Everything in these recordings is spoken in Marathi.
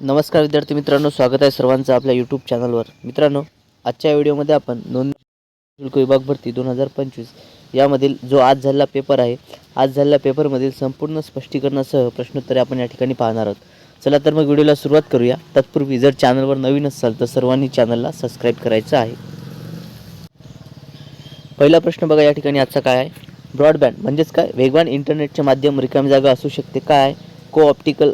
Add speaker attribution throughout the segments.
Speaker 1: नमस्कार विद्यार्थी मित्रांनो स्वागत आहे सर्वांचं आपल्या यूट्यूब चॅनलवर मित्रांनो आजच्या व्हिडिओमध्ये आपण नोंद शुल्क विभाग भरती दोन हजार पंचवीस यामधील जो आज झालेला पेपर आहे आज झालेल्या पेपरमधील संपूर्ण स्पष्टीकरणासह प्रश्नोत्तरे आपण या ठिकाणी पाहणार आहोत. चला तर मग व्हिडिओला सुरुवात करूया. तत्पूर्वी जर चॅनलवर नवीन असाल तर सर्वांनी चॅनलला सबस्क्राईब करायचं आहे. पहिला प्रश्न बघा या ठिकाणी आजचा काय आहे? ब्रॉडबँड म्हणजेच काय? वेगवान इंटरनेटचे माध्यम रिकामी जागा असू शकते. काय को ऑप्टिकल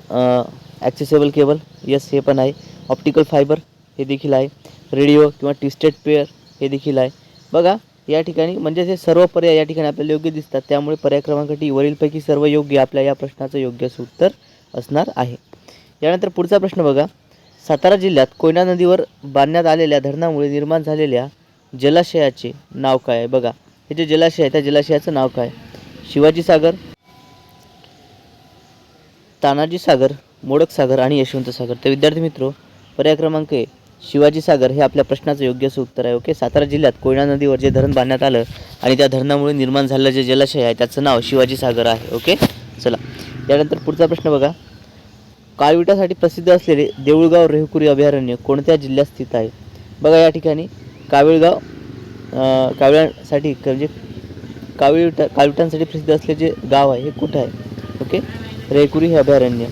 Speaker 1: ॲक्सेसेबल केबल यस हे पण आहे. ऑप्टिकल फायबर हे देखील आहे. रेडिओ किंवा ट्विस्टेड पेअर हे देखील आहे. बघा या ठिकाणी म्हणजे हे सर्व पर्याय या ठिकाणी आपल्याला योग्य दिसतात. त्यामुळे पर्याय क्रमांक टी वरीलपैकी सर्व योग्य आपल्या या प्रश्नाचं योग्य उत्तर असणार आहे. यानंतर पुढचा प्रश्न बघा. सातारा जिल्ह्यात कोयना नदीवर बांधण्यात आलेल्या धरणामुळे निर्माण झालेल्या जलाशयाचे नाव काय आहे? बघा हे जे जलाशय आहे त्या जलाशयाचं नाव काय शिवाजी सागर तानाजी सागर मोडक सागर आणि यशवंत सागर. तर विद्यार्थी मित्र पर्याय क्रमांक आहे शिवाजी सागर हे आपल्या प्रश्नाचं योग्य असं उत्तर आहे ओके? सातारा जिल्ह्यात कोयना नदीवर जे धरण बांधण्यात आलं आणि त्या धरणामुळे निर्माण झालेलं जे जलाशय आहे त्याचं नाव शिवाजी सागर आहे ओके? चला. त्यानंतर पुढचा प्रश्न बघा. काळविटासाठी प्रसिद्ध असलेले देऊळगाव रेहकुरी अभयारण्य कोणत्या जिल्ह्यात स्थित आहे? बघा या ठिकाणी. कावीळगाव अं, म्हणजे कावीळटा काळविटांसाठी प्रसिद्ध असलेले जे गाव आहे हे कुठं आहे? ओके? रेकुरी हे अभयारण्य.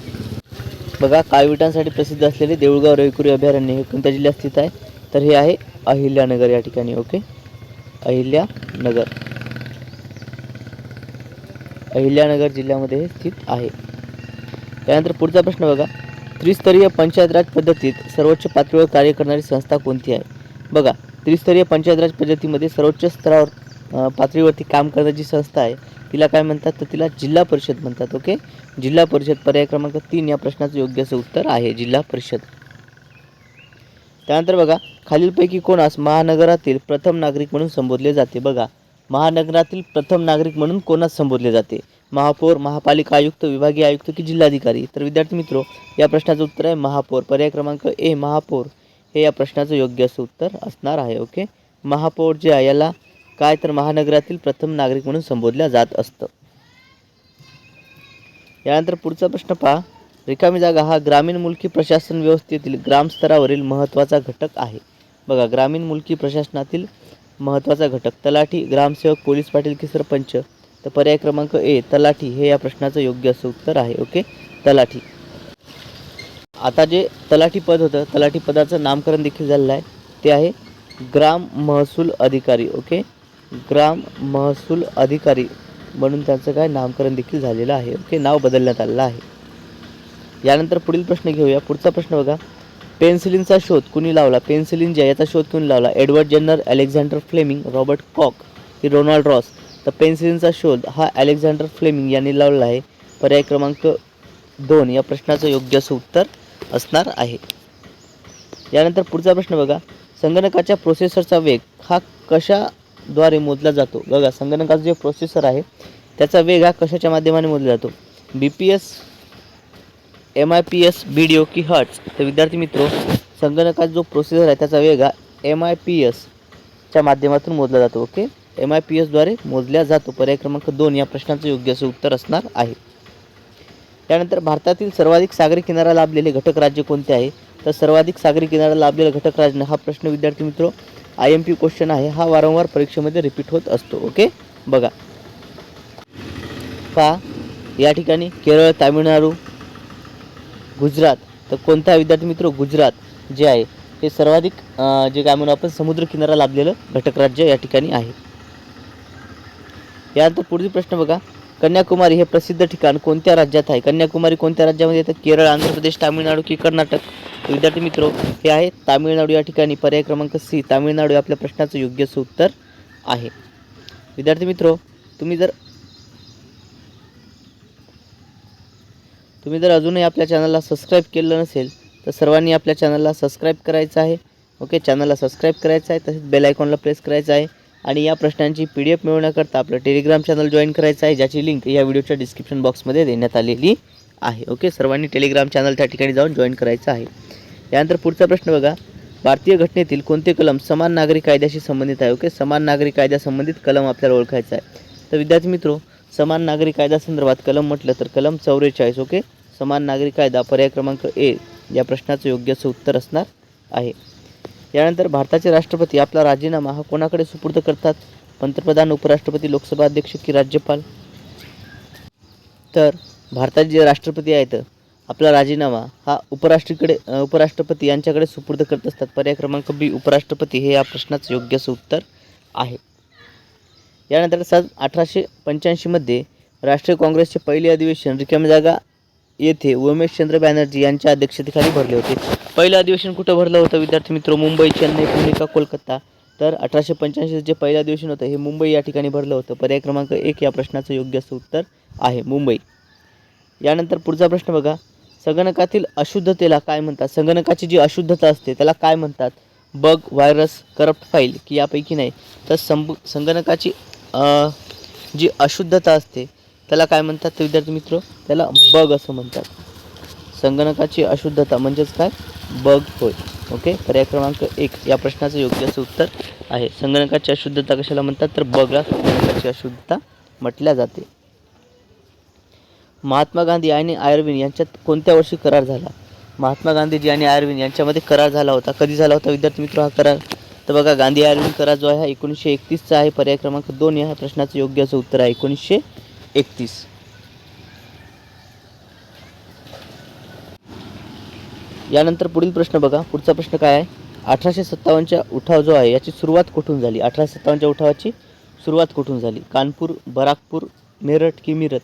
Speaker 1: बघा काळविटांसाठी प्रसिद्ध असलेले देऊळगाव रविकुरी अभयारण्य हे कोणत्या जिल्ह्यात स्थित आहे? तर हे आहे अहिल्यानगर या ठिकाणी ओके? अहिल्यानगर. अहिल्यानगर जिल्ह्यामध्ये हे स्थित आहे. त्यानंतर पुढचा प्रश्न बघा. त्रिस्तरीय पंचायत राज पद्धतीत सर्वोच्च पातळीवर कार्य करणारी संस्था कोणती आहे? बघा त्रिस्तरीय पंचायत राज पद्धतीमध्ये सर्वोच्च स्तरावर पातळीवरती काम करणारी जी संस्था आहे तिला काय म्हणतात? तर तिला जिल्हा परिषद म्हणतात ओके? जिल्हा परिषद पर्याय क्रमांक तीन या प्रश्नाचं योग्य असं उत्तर आहे जिल्हा परिषद. त्यानंतर बघा खालीलपैकी कोणास महानगरातील प्रथम नागरिक म्हणून संबोधले जाते? बघा महानगरातील प्रथम नागरिक म्हणून कोणास संबोधले जाते? महापौर महापालिका आयुक्त विभागीय आयुक्त की जिल्हाधिकारी? तर विद्यार्थी मित्रो या प्रश्नाचं उत्तर आहे महापौर. पर्याय क्रमांक ए महापौर. हे या प्रश्नाचं योग्य असं उत्तर असणार आहे ओके? महापौर जे आहे याला काय तर महानगरातील प्रथम नागरिक म्हणून संबोधल्या जात असतं. यानंतर पुढचा प्रश्न पहा. रिकामी जागा हा ग्रामीण मुलकी प्रशासन व्यवस्थेतील ग्रामस्तरावरील महत्त्वाचा घटक आहे. बघा ग्रामीण मुलकी प्रशासनातील महत्त्वाचा घटक. तलाठी ग्रामसेवक पोलीस पाटील की सरपंच? तर पर्याय क्रमांक ए तलाठी. हे या प्रश्नाचं योग्य असं उत्तर आहे. ओके? तलाठी. आता जे तलाठी पद होतं तलाठी पदाचं नामकरण देखील झालेलं आहे. ते आहे ग्राम महसूल अधिकारी. ओके? ग्राम महसूल अधिकारी म्हणून त्यांचं काय नामकरण देखील झालेलं आहे. ओके नाव बदलण्यात आलेलं आहे. यानंतर पुढील प्रश्न घेऊया. पुढचा प्रश्न बघा. पेन्सिलिनचा शोध कुणी लावला? पेन्सिलिन जे याचा शोध कुणी लावला? Edward Jenner Alexander Fleming Robert Koch की रोनाल्ड रॉस. तर पेन्सिलिनचा शोध हा अलेक्झांडर फ्लेमिंग यांनी लावला आहे. पर्याय क्रमांक दोन या प्रश्नाचं योग्य असं उत्तर असणार आहे. यानंतर पुढचा प्रश्न बघा. संगणकाच्या प्रोसेसरचा वेग हा कशा द्वारे मोजला जातो. बघा संगणकाचा जे प्रोसेसर आहे त्याचा वेग हा कशाच्या माध्यमाने मोजला जातो? B P S M I P S B D O की हर्ट्स तर विद्यार्थी मित्रो संगणकाचा जो प्रोसेसर आहे त्याचा वेग हा एम आय पी एसच्या माध्यमातून मोजला जातो ओके? एम आय पी एसद्वारे मोजल्या जातो. पर्याय क्रमांक दोन या प्रश्नाचं योग्य असं उत्तर असणार आहे. त्यानंतर भारतातील सर्वाधिक सागरी किनारा लाभलेले घटक राज्य कोणते आहे? तर सर्वाधिक सागरी किनारा लाभलेला घटक राज्य हा प्रश्न विद्यार्थी मित्रो आय एम पी क्वेश्चन आहे. हा वारंवार परीक्षेमध्ये रिपीट होत असतो ओके बघा. पहा या ठिकाणी केरळ तामिळनाडू गुजरात तर कोणता विद्यार्थी मित्र गुजरात जे आहे हे सर्वाधिक जे काय म्हणू आपण समुद्रकिनारा लाभलेलं घटक राज्य या ठिकाणी आहे. यानंतर पुढील प्रश्न बघा. कन्याकुमारी हे प्रसिद्ध ठिकाण कोणत्या राज्यात आहे? कन्याकुमारी कोणत्या राज्यामध्ये येतं? केरळ आंध्र प्रदेश तामिळनाडू की कर्नाटक? विद्यार्थी मित्र हे आहे तामिळनाडू या ठिकाणी. पर्याय क्रमांक सी तामिळनाडू आपल्या प्रश्नाचं योग्य उत्तर आहे. विद्यार्थी मित्रो तुम्ही जर तुम्ही जर अजूनही आपल्या चॅनलला सबस्क्राईब केलं नसेल तर सर्वांनी आपल्या चॅनलला सबस्क्राईब करायचं आहे. ओके? चॅनलला सबस्क्राईब करायचं आहे तसेच बेल आयकॉनला प्रेस करायचं आहे. आणि या प्रश्नांची पी डी एफ मिळवण्याकरता आपलं टेलिग्राम चॅनल जॉईन करायचं आहे ज्याची लिंक या व्हिडिओच्या डिस्क्रिप्शन बॉक्समध्ये देण्यात आलेली आहे. ओके सर्वांनी टेलिग्राम चॅनल त्या ठिकाणी जाऊन जॉईन करायचं आहे. यानंतर पुढचा प्रश्न बघा. भारतीय घटनेतील कोणते कलम समान नागरी कायद्याशी संबंधित आहे? ओके समान नागरी कायद्यासंबंधित कलम आपल्याला ओळखायचा आहे. तर विद्यार्थी मित्रो समान नागरी कायद्यासंदर्भात कलम म्हटलं तर कलम चौवेचाळीस ओके समान नागरी कायदा पर्याय क्रमांक ए या प्रश्नाचं योग्य असं उत्तर असणार आहे. यानंतर भारताचे राष्ट्रपती आपला राजीनामा हा कोणाकडे सुपूर्द करतात? पंतप्रधान उपराष्ट्रपती लोकसभा अध्यक्ष की राज्यपाल? तर भारताचे जे राष्ट्रपती आहेत आपला राजीनामा हा उपराष्ट्रीकडे उपराष्ट्रपती यांच्याकडे सुपूर्द करत असतात. पर्याय क्रमांक बी उपराष्ट्रपती हे या प्रश्नाचं योग्य उत्तर आहे. यानंतर सन अठराशे पंच्याऐंशीमध्ये राष्ट्रीय काँग्रेसचे पहिले अधिवेशन रिकाम्या जागा येथे उमेशचंद्र बॅनर्जी यांच्या अध्यक्षतेखाली भरले होते. पहिलं अधिवेशन कुठं भरलं होतं विद्यार्थी मित्र? मुंबई चेन्नई पुणे का कोलकाता? तर अठराशे पंच्याऐंशी जे पहिलं अधिवेशन होतं हे मुंबई या ठिकाणी भरलं होतं. पर्याय क्रमांक एक या प्रश्नाचं योग्य असं उत्तर आहे मुंबई. यानंतर पुढचा प्रश्न बघा. संगणकातील अशुद्धतेला काय म्हणतात? संगणकाची जी अशुद्धता असते त्याला काय म्हणतात? बग व्हायरस करप्ट फाईल की यापैकी नाही. तर संब संगणकाची जी अशुद्धता असते त्याला काय म्हणतात तर विद्यार्थी मित्र? त्याला बग असं म्हणतात. संगणकाची अशुद्धता म्हणजेच काय? बग होय. ओके? पर्याय क्रमांक एक या प्रश्नाचं योग्य असं उत्तर आहे. संगणकाची अशुद्धता कशाला म्हणतात? तर बगला संगणकाची अशुद्धता म्हटल्या जाते. महात्मा गांधी आणि आयर्विन यांच्यात कोणत्या वर्षी करार झाला? महात्मा गांधीजी आणि आयर्विन यांच्यामध्ये करार झाला होता. कधी झाला होता विद्यार्थी मित्र हा करार? तर बघा गांधी आयर्विन करार जो आहे हा एकोणीसशे एकतीसचा आहे. पर्याय क्रमांक दोन या प्रश्नाचं योग्य असं उत्तर आहे. एकोणीसशे एकतीस. यानंतर पुढील प्रश्न बघा. पुढचा प्रश्न काय आहे? अठराशे सत्तावन्नच्या उठाव जो आहे याची सुरुवात कुठून झाली? अठराशे सत्तावन्नच्या उठावाची सुरुवात कुठून झाली? कानपूर बराकपूर मेरठ की मिरत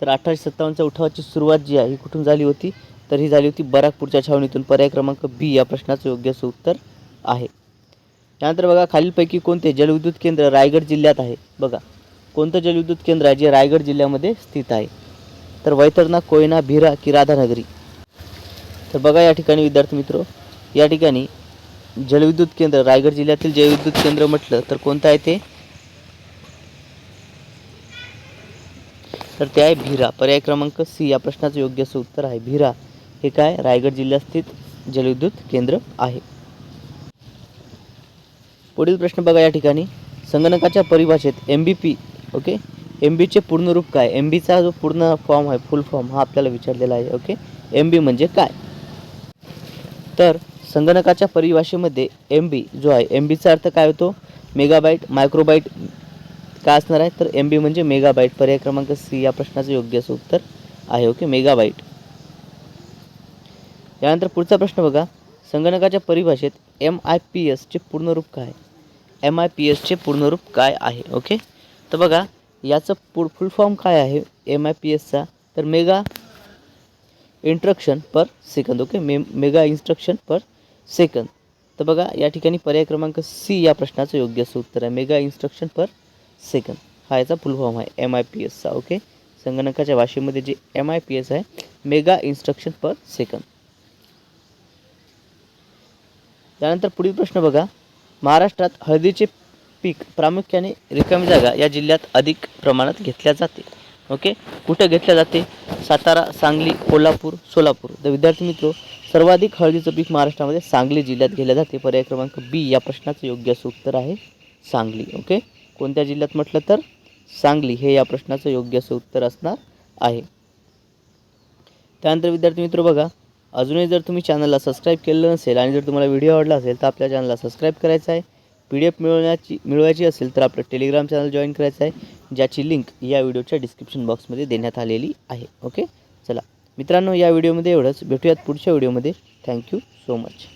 Speaker 1: तर अठराशे सत्तावन्नच्या उठावाची सुरुवात जी आहे ही कुठून झाली होती? तर ही झाली होती बराकपूरच्या छावणीतून. पर्याय क्रमांक बी या प्रश्नाचं योग्य असं उत्तर आहे. त्यानंतर बघा खालीलपैकी कोणते जलविद्युत केंद्र रायगड जिल्ह्यात आहे? बघा. कोणतं जलविद्युत केंद्र आहे जे रायगड जिल्ह्यामध्ये स्थित आहे? तर वैतरणा कोयना भिरा की राधानगरी. तर बघा या ठिकाणी विद्यार्थी मित्र या ठिकाणी जलविद्युत केंद्र रायगड जिल्ह्यातील जलविद्युत केंद्र म्हटलं तर कोणतं आहे ते? तर ते आहे भिरा. पर्याय क्रमांक सी या प्रश्नाचं योग्य असं उत्तर आहे. भिरा हे काय? रायगड जिल्ह्यात स्थित जलविद्युत केंद्र आहे. पुढील प्रश्न बघा या ठिकाणी. संगणकाच्या परिभाषेत M B P okay? M बीचे पूर्ण रूप काय? एम बीचा जो पूर्ण फॉर्म आहे फुल फॉर्म हा आपल्याला विचारलेला आहे ओके? एम बी म्हणजे काय? तर संगणकाच्या परिभाषेमध्ये एम बी जो आहे एम बीचा अर्थ काय होतो? मेगाबाईट मायक्रोबाईट काय असणार आहे? तर एम बी म्हणजे मेगाबाईट पर्याय क्रमांक सी या प्रश्नाचं योग्य असं उत्तर आहे ओके? मेगाबाईट यानंतर पुढचा प्रश्न बघा. संगणकाच्या परिभाषेत एम आय पी एसचे पूर्ण रूप काय? एम आय पी एसचे पूर्ण रूप काय आहे ओके? तर बघा याचं पु फुल फॉर्म काय आहे? एम आय पी एसचा तर mega instruction per second okay मे मेगा इन्स्ट्रक्शन पर सेकंद तर बघा या ठिकाणी पर्याय क्रमांक सी या प्रश्नाचं योग्य असं उत्तर आहे. मेगा इन्स्ट्रक्शन पर सेकंद हा याचा फुल फॉर्म आहे एम आय पी एसचा ओके संगणकाच्या भाषेमध्ये जे एम आय पी एस आहे मेगा इन्स्ट्रक्शन पर सेकंद त्यानंतर पुढील प्रश्न बघा. महाराष्ट्रात हळदीचे पीक प्रामुख्याने रिकामी जागा या जिल्ह्यात अधिक प्रमाणात घेतल्या जाते. ओके कुठं घेतल्या जाते? सातारा सांगली कोल्हापूर सोलापूर. तर विद्यार्थी मित्र सर्वाधिक हळदीचं पीक महाराष्ट्रामध्ये सांगली जिल्ह्यात घेतल्या जाते. पर्याय क्रमांक बी या प्रश्नाचं योग्य असं उत्तर आहे सांगली. ओके कोणत्या जिल्ह्यात म्हटलं तर? सांगली हे या प्रश्नाचं योग्य असं उत्तर असणार आहे. त्यानंतर विद्यार्थी मित्र बघा अजूनही जर तुम्ही चॅनलला सबस्क्राईब केलं नसेल आणि जर तुम्हाला व्हिडिओ आवडला असेल तर आपल्या चॅनलला सबस्क्राईब करायचं आहे. पी डी एफ मिळवण्याची मिळवायची असेल तर आपलं टेलिग्राम चॅनल जॉईन करायचं आहे ज्याची लिंक या व्हिडिओच्या डिस्क्रिप्शन बॉक्समध्ये देण्यात आलेली आहे. ओके चला. मित्रांनो या व्हिडिओमध्ये एवढंच. भेटूयात पुढच्या व्हिडिओमध्ये थँक्यू सो मच